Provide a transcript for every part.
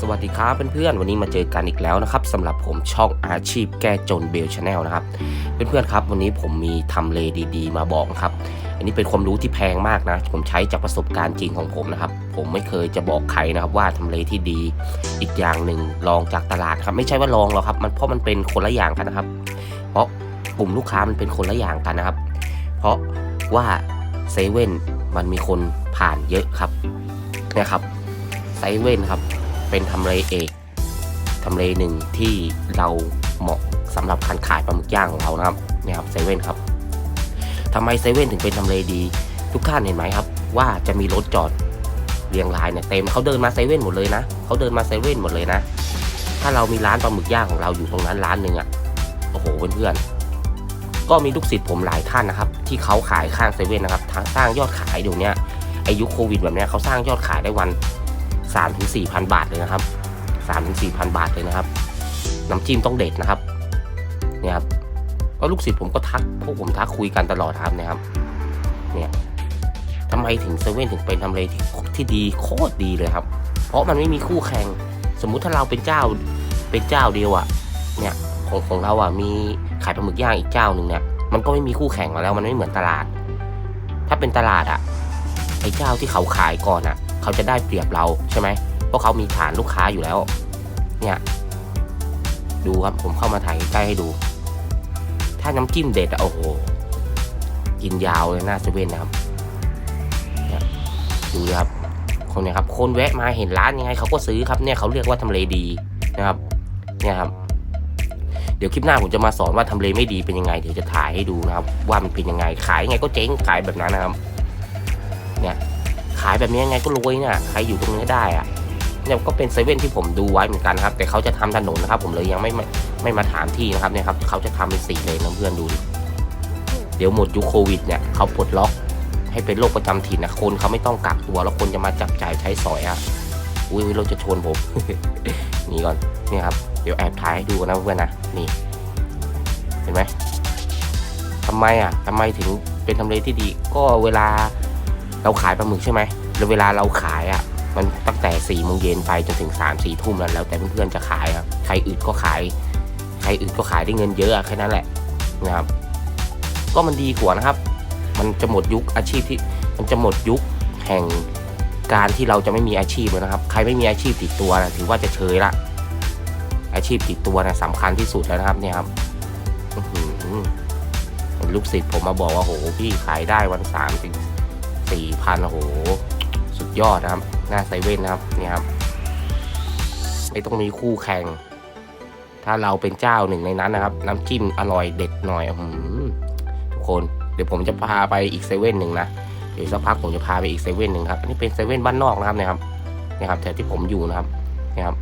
สวัสดีครับเพื่อนๆ วันนี้มาเจอกันอีกแล้วนะครับสำหรับผมช่องอาชีพแก้จนเบลชาแนลนะครับ เพื่อนๆครับ วันนี้ผมมีทำเลดีๆ มาบอกครับ อันนี้เป็นความรู้ที่แพงมากนะ ผมใช้จากประสบการณ์จริงของผมนะครับ ผมไม่เคยจะบอกใครนะครับว่าทำเลที่ดี อีกอย่างหนึ่งลองจากตลาดครับ ไม่ใช่ว่าลองหรอกครับมันเพราะมันเป็นคนละอย่างกันนะครับ เพราะกลุ่มลูกค้ามันเป็นคนละอย่างกันนะครับ เพราะว่าเซเว่นมันมีคนผ่านเยอะครับนะครับเซเว่นครับ เป็นทำเลเอกทำเลหนึ่งที่เราเหมาะสำหรับการขายปลาหมึกย่างของเรานะครับเนี่ยครับเซเว่นครับทำไมเซเว่นถึงเป็นทำเลดี ทุกท่านเห็นไหมครับ ว่าจะมีรถจอดเรียงรายเนี่ยเต็มเขาเดินมาเซเว่นหมดเลยนะเขาเดินมาเซเว่นหมดเลยนะ ถ้าเรามีร้านปลาหมึกย่างของเราอยู่ตรงนั้นร้านหนึ่งอะ่ะโอ้โหเพื่อนๆก็มีลูกศิษย์ผมหลายท่านนะครับ ที่เขาขายข้างเซเว่นนะครับทางสร้างยอดขายเดี๋ยวนี้อายุคโควิดแบบเนี้ยเขาสร้างยอดขายได้วัน สามถึงสี่พันบาทเลยนะครับสามถึงสี่พันบาทเลยนะครับน้ำจิ้มต้องเด็ดนะครับเนี่ยครับก็ลูกศิษย์ผมก็ทักพวกผมทักคุยกันตลอดครับเนี่ยครับเนี่ยทำไมถึงเซเว่นถึงเป็นทำเลที่ที่ดีโคตรดีเลยครับ เพราะมันไม่มีคู่แข่ง สมมุติถ้าเราเป็นเจ้าเป็นเจ้าเดียวอะ่ะเนี่ยของของเราอะ่ะมีขายปลาหมึกย่างอีกเจ้าหนึ่งเนี่ยมันก็ไม่มีคู่แข่งแล้วมันไม่เหมือนตลาด ถ้าเป็นตลาดอะ่ะไอ้เจ้าที่เขาขายก่อนอะ เขาจะได้เปรียบเราใช่ไหมเพราะเขามีฐานลูกค้าอยู่แล้ว เนี่ยดูครับผมเข้ามาถ่ายใกล้ให้ดู ถ้าน้ำจิ้มเด็ดอะโอ้โหกินยาวเลยหน้าเซเว่นนะครับเนี่ยดูครับคนเนี่ยครับคนแวะมาเห็นร้านยังไงเขาก็ซื้อครับเนี่ยเขาเรียกว่าทำเลดีนะครับเนี่ยครับ เดี๋ยวคลิปหน้าผมจะมาสอนว่าทำเลไม่ดีเป็นยังไงเดี๋ยวจะถ่ายให้ดูนะครับ ว่ามันเป็นยังไงขายยังไงก็เจ๊งขายแบบนั้นนะครับ เนี่ยายแบบนี้ยังไงก็รวยเนี่ยใครอยู่ตรงนี้ได้อะเนี่ยก็เป็นเซเว่นที่ผมดูไว้เหมือนกันครับ แต่เขาจะทำถนนนะครับ ผมเลยยังไม่ไม่ไม่มาถามที่นะครับเนี่ยครับเขาจะทำเป็นสี่เลนนะเพื่อนดูดิเดี๋ยวหมดยุคโควิดเนี่ยเขาปลดล็อกให้เป็นโรคประจำถิ่นนะคนเขาไม่ต้องกักตัวแล้วคนจะมาจับจ่ายใช้สอยอะอุ้ยเราจะชนผมนี่ก่อนนี่ครับเดี๋ยวแอบถ่ายให้ดูนะเพื่อนนะนี่เห็นไหมทำไมอะทำไมถึงเป็นทำเลที่ดี ก็เวลา เราขายปลาหมึกใช่ไหมแล้วเวลาเราขายอะ มันตั้งแต่สี่โมงเย็นไปจนถึงสามสี่ทุ่มแล้วแล้วแต่เพื่อนๆจะขายครับใครอึดก็ขาย ใครอึดก็ขายได้เงินเยอะแค่นั้นแหละนะครับ ก็มันดีกว่านะครับ มันจะหมดยุคอาชีพที่มันจะหมดยุคแห่งการที่เราจะไม่มีอาชีพนะครับ ใครไม่มีอาชีพติดตัวนะถือว่าจะเชยละ อาชีพติดตัวนะสำคัญที่สุดแล้วนะครับเนี่ยครับลูกศิษย์ผมมาบอกว่าโหพี่ขายได้วันสามถึง สี่พันโอ้โห สุดยอดนะครับ หน้าไซเว่นนะครับนี่ครับ ไม่ต้องมีคู่แข่ง ถ้าเราเป็นเจ้าหนึ่งในนั้นนะครับ น้ำจิ้มอร่อยเด็ดหน่อยอือทุกคนเดี๋ยวผมจะพาไปอีกเซเว่นหนึ่งนะเดี๋ยวสักพักผมจะพาไปอีกเซเว่นหนึ่งครับอันนี้เป็นเซเว่นบ้านนอกนะครับเนี่ยครับนี่ครับแถวที่ผมอยู่นะครับนี่ครับ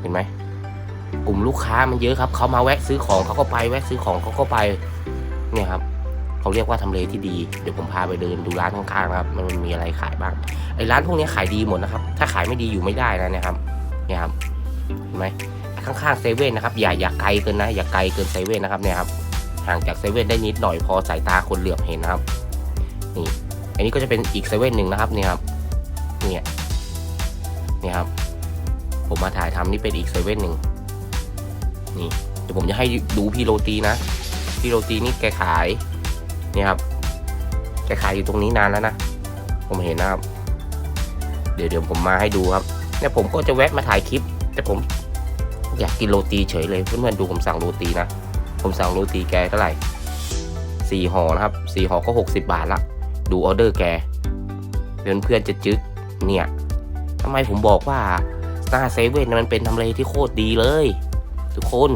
เห็นไหมกลุ่มลูกค้ามันเยอะครับเขามาแวะซื้อของเขาก็ไปแวะซื้อของเขาก็ไปเนี่ยครับ เขาเรียกว่าทำเลที่ดี เดี๋ยวผมพาไปเดินดูร้านข้างๆนะครับ มันมีอะไรขายบ้าง ไอ้ร้านพวกนี้ขายดีหมดนะครับ ถ้าขายไม่ดีอยู่ไม่ได้นะเนี่ยครับ เนี่ยครับ เห็นไหมข้างๆเซเว่นนะครับ อย่าอย่าไกลเกินนะ อย่าไกลเกินเซเว่นนะครับ เนี่ยครับ ห่างจากเซเว่นได้นิดหน่อยพอสายตาคนเหลือบเห็นนะครับ นี่ อันนี้ก็จะเป็นอีกเซเว่นหนึ่งนะครับ เนี่ยครับ เนี่ย เนี่ยครับ ผมมาถ่ายทำนี่เป็นอีกเซเว่นหนึ่ง นี่ เดี๋ยวผมจะให้ดูพี่โรตีนะ พี่โรตีนี่แกขาย นี่ยครับแกขายอยู่ตรงนี้นานแล้วนะ ผมเห็นนะครับ เดี๋ยวเดี๋ยวผมมาให้ดูครับเนี่ยผมก็จะแวะมาถ่ายคลิป แต่ผมอยากกินโรตีเฉยเลยเพื่อนๆดูผมสั่งโรตีนะ ผมสั่งโรตีแกเท่าไหร่สี่ห่อนะครับสี่ห่อก็หกสิบาทละ ดูออเดอร์แกเพื่อนเพื่อนๆจะจึ๊กเนี่ยทำไมผมบอกว่าหน้าเซเว่นมันเป็นทำเลที่โคตรดีเลย ทุกคน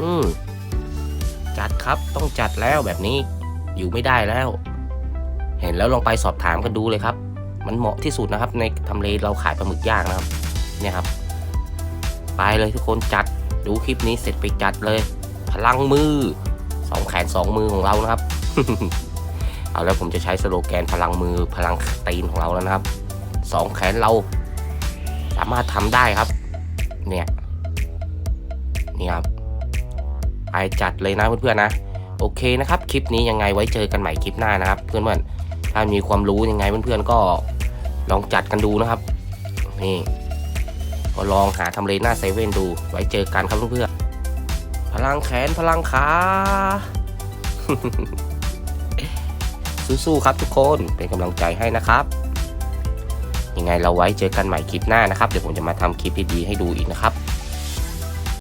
อืม จัดครับ ต้องจัดแล้วแบบนี้ อยู่ไม่ได้แล้ว เห็นแล้วลองไปสอบถามกันดูเลยครับ มันเหมาะที่สุดนะครับ ในทำเลเราขายปลาหมึกย่างนะครับ เนี่ยครับ ไปเลยทุกคนจัดดูคลิปนี้เสร็จไปจัดเลย พลังมือสองแขนสองมือของเรานะครับ เอาแล้วผมจะใช้สโลแกนพลังมือพลังตีนของเราแล้วนะครับสองแขนเรา สามารถทำได้ครับ เนี่ยนี่ครับ ไปจัดเลยนะเพื่อนๆนะ โอเคนะครับ คลิปนี้ยังไงไว้เจอกันใหม่คลิปหน้านะครับ เพื่อนๆ ถ้ามีความรู้ยังไงเพื่อนๆก็ลองจัดกันดูนะครับ นี่ก็ลองหาทำเลหน้าเซเว่นดู ไว้เจอกันครับเพื่อนๆ พลังแขนพลังขาสู้ๆครับทุกคนเป็นกำลังใจให้นะครับ ยังไงเราไว้เจอกันใหม่คลิปหน้านะครับ เดี๋ยวผมจะมาทำคลิปดีๆให้ดูอีกนะครับ